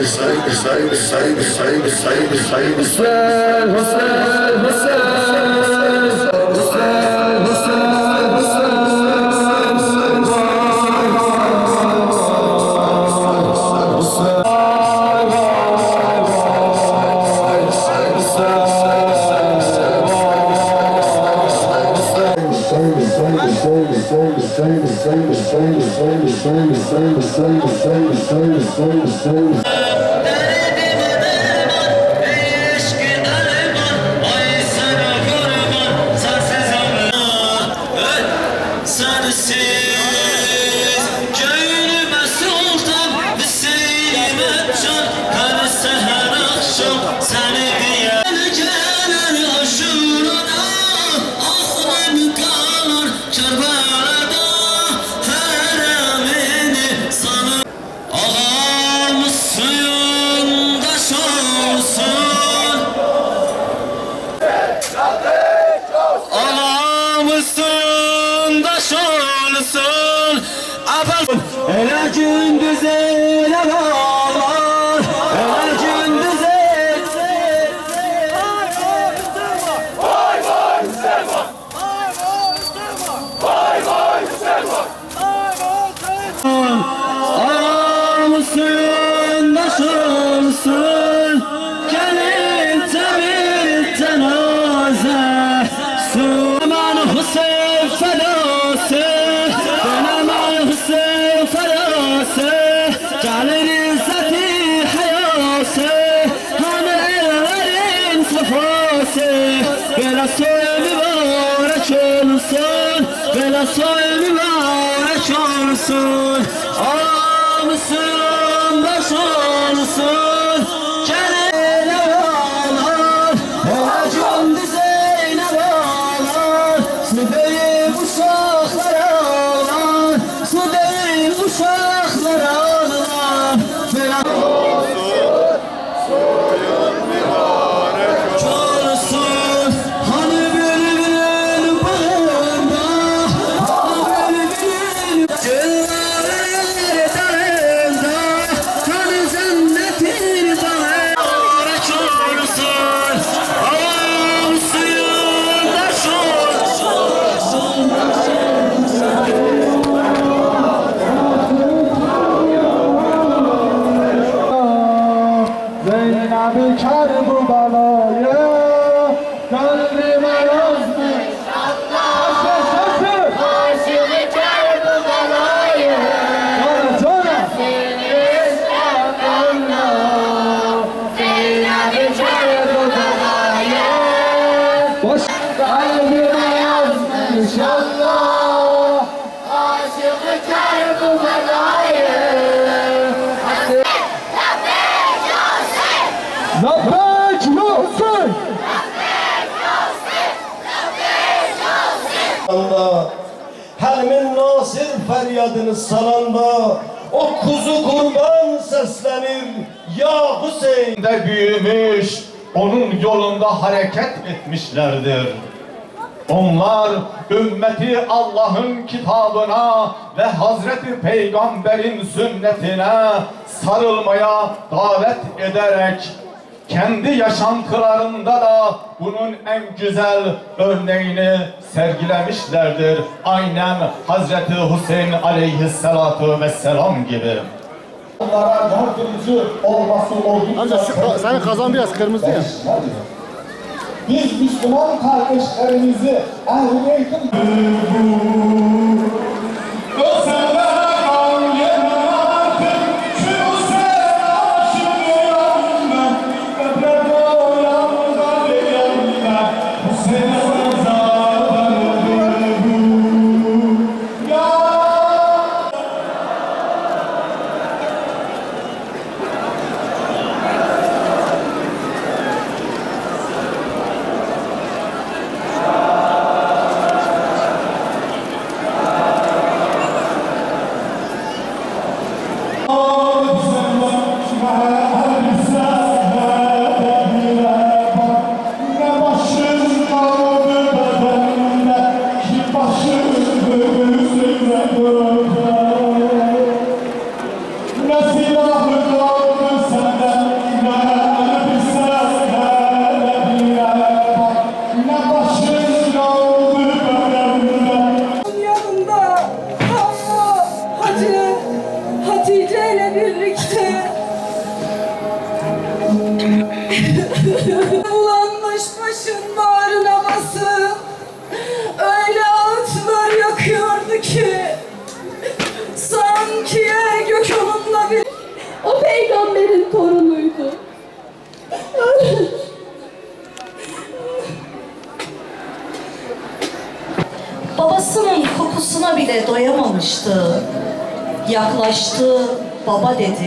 হুসেন হুসেন হুসেন হুসেন Hussain same, the same, the same, the same, the same, the same, the same, the same, the same, the same, the same, the same, the same, the same, the same, the same. olsun. Ela gündüz ele var. Resulüme eş olsun Ağamsın baş olsun. Zeynep kar bu balaya Gönlüme yazmış. Allah Aşır aşır Aşırı kar bu balaya Sonra sonra Seniz yakınla Zeynep kar bu balaya Boş Kalbime yazmış Allah. Aşırı kar bu balaya balayı Labbek Yusuf anda Helmin Nasir feryadını salanda O kuzu kurban seslenir Ya Hüseyin de büyümüş, onun yolunda hareket etmişlerdir. Onlar ümmeti Allah'ın kitabına ve Hazreti Peygamber'in sünnetine sarılmaya davet ederek kendi yaşantılarında da bunun en güzel örneğini sergilemişlerdir. Aynen Hazreti Hüseyin aleyhissalatu vesselam gibi. Onlara yardımcı olması oldukça Amca şu, senin kazan biraz kırmızı ya. biz Müslüman kardeşlerimizi Ehl-i 네. Bile doyamamıştı. Yaklaştı, baba dedi.